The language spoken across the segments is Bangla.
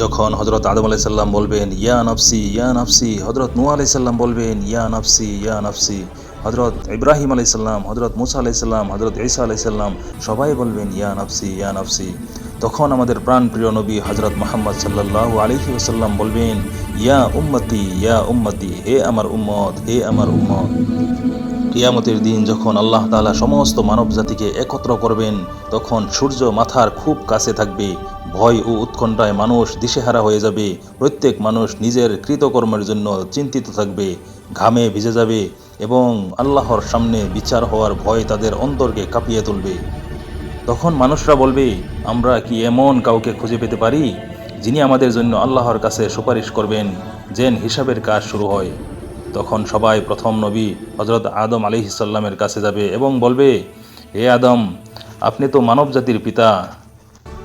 যখন হজরত আদম আলাইসাল্লাম বলবেন, ইয়া নফসি ইয়া নফসি হজরত নূ আলাইসাল্লাম বলবেন, ইয়া নফসি ইয়া নফসি হজরত ইব্রাহিম আলাইসাল্লাম হজরত মুসা আলাইসাল্লাম হজরত ঈসা আলাইসাল্লাম সবাই বলবেন, ইয়া নফসি ইয়া নফসি, তখন আমাদের প্রাণপ্রিয় নবী হজরত মোহাম্মদ সাল্লাহ আলহি ওসাল্লাম বলবেন, ইয়া উম্মতি ইয়া উম্মতি, হে আমার উম্মত, হে আমার উম্মত। কিয়ামতের দিন যখন আল্লাহ তালা সমস্ত মানব জাতিকে একত্র করবেন, তখন সূর্য মাথার খুব কাছে থাকবে। ভয় ও উৎকণ্ঠায় মানুষ দিশেহারা হয়ে যাবে। প্রত্যেক মানুষ নিজের কৃতকর্মের জন্য চিন্তিত থাকবে, ঘামে ভিজে যাবে এবং আল্লাহর সামনে বিচার হওয়ার ভয় তাদের অন্তরকে কাঁপিয়ে তুলবে। তখন মানুষরা বলবে, আমরা কি এমন কাউকে খুঁজে পেতে পারি, যিনি আমাদের জন্য আল্লাহর কাছে সুপারিশ করবেন, যেন হিসাবের কাজ শুরু হয়? তখন সবাই প্রথম নবী হজরত আদম আলিহিসাল্লামের কাছে যাবে এবং বলবে, হে আদম, আপনি তো মানব জাতির পিতা।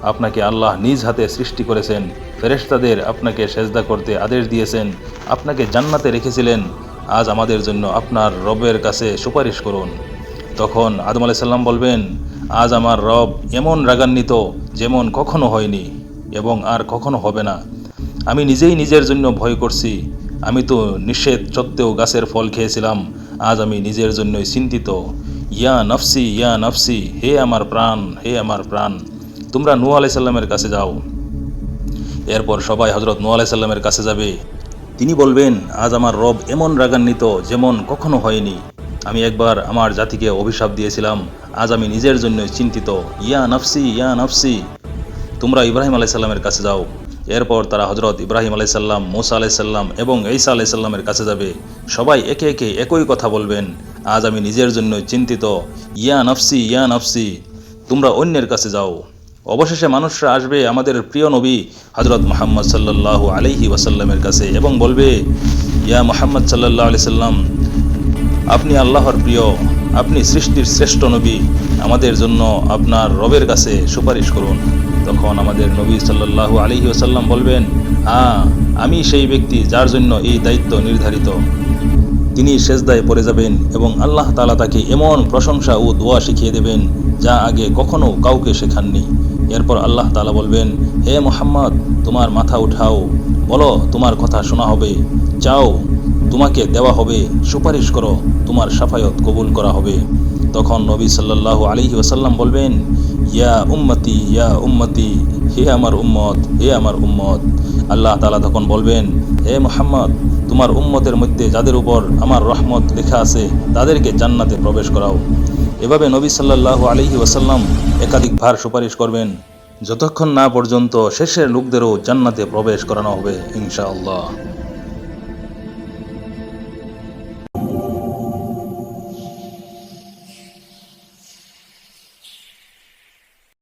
আপনাকে আল্লাহ নিজ হাতে সৃষ্টি করেছেন। ফেরেশতাদের আপনাকে সেজদা করতে আদেশ দিয়েছেন। আপনাকে জান্নাতে রেখেছিলেন। আজ আমাদের জন্য আপনার রবের কাছে সুপারিশ করুন। তখন আদম আলাইসাল্লাম বলবেন, আজ আমার রব এমন রাগান্বিত যেমন কখনো হয়নি এবং আর কখনো হবে না। আমি নিজেই নিজের জন্য ভয় করছি। আমি তো নিষেধ সত্ত্বেও গাছের ফল খেয়েছিলাম। আজ আমি নিজের জন্যই চিন্তিত। ইয়া নফসি ইয়া নফসি, হে আমার প্রাণ, হে আমার প্রাণ, তোমরা নূ আলাইসাল্লামের কাছে যাও। এরপর সবাই হজরত নূ আলাইসাল্লামের কাছে যাবে। তিনি বলবেন, আজ আমার রব এমন রাগান্বিত যেমন কখনো হয়নি। আমি একবার আমার জাতিকে অভিশাপ দিয়েছিলাম। আজ আমি নিজের জন্য চিন্তিত। ইয়া নফসি ইয়া নফসি, তোমরা ইব্রাহিম আলাইসাল্লামের কাছে যাও। এরপর তারা হজরত ইব্রাহিম আলাইসাল্লাম মুসা আলাইসাল্লাম এবং ঈসা আলাইসাল্লামের কাছে যাবে। সবাই একে একে একই কথা বলবেন, আজ আমি নিজের জন্য চিন্তিত। ইয়া নফসি ইয়া নফসি, তোমরা অন্যের কাছে যাও। অবশেষে মানুষরা আসবে আমাদের প্রিয় নবী হজরত মোহাম্মদ সাল্লাহ আলহি ওয়াসাল্লামের কাছে এবং বলবে, ইয়া মোহাম্মদ সাল্লাহ আলি সাল্লাম আপনি আল্লাহর প্রিয়, আপনি সৃষ্টির শ্রেষ্ঠ নবী, আমাদের জন্য আপনার রবের কাছে সুপারিশ করুন। তখন আমাদের নবী সাল্লাল্লাহু আলহি ওসাল্লাম বলবেন হ্যাঁ আমি সেই ব্যক্তি যার জন্য এই দায়িত্ব নির্ধারিত। তিনি সেজদায় পড়ে যাবেন এবং আল্লাহ তালা তাকে এমন প্রশংসা ও দোয়া শিখিয়ে দেবেন যা আগে কখনো কাউকে শেখাননি। এরপর আল্লাহ তালা বলবেন, হে মোহাম্মদ, তোমার মাথা উঠাও। বলো, তোমার কথা শোনা হবে। চাও তোমাকে দেওয়া হবে, সুপারিশ করো, তোমার সাফায়ত কবুল করা হবে। তখন নবী সাল্লাল্লাহু আলহি ওসাল্লাম বলবেন, ইয়া উম্মতি ইয়া উম্মতি, হে আমার উম্মত, হে আমার উম্মত। আল্লাহ তালা তখন বলবেন, হে মোহাম্মদ, তোমার উম্মতের মধ্যে যাদের উপর আমার রহমত লেখা আছে, তাদেরকে জান্নাতে প্রবেশ করাও। এভাবে নবী সাল্লাল্লাহু আলহি ওসাল্লাম একাধিকবার সুপারিশ করবেন। যতক্ষণ না পর্যন্ত শেষের লোকদেরও জান্নাতে প্রবেশ করানো হবে, ইনশাআল্লাহ।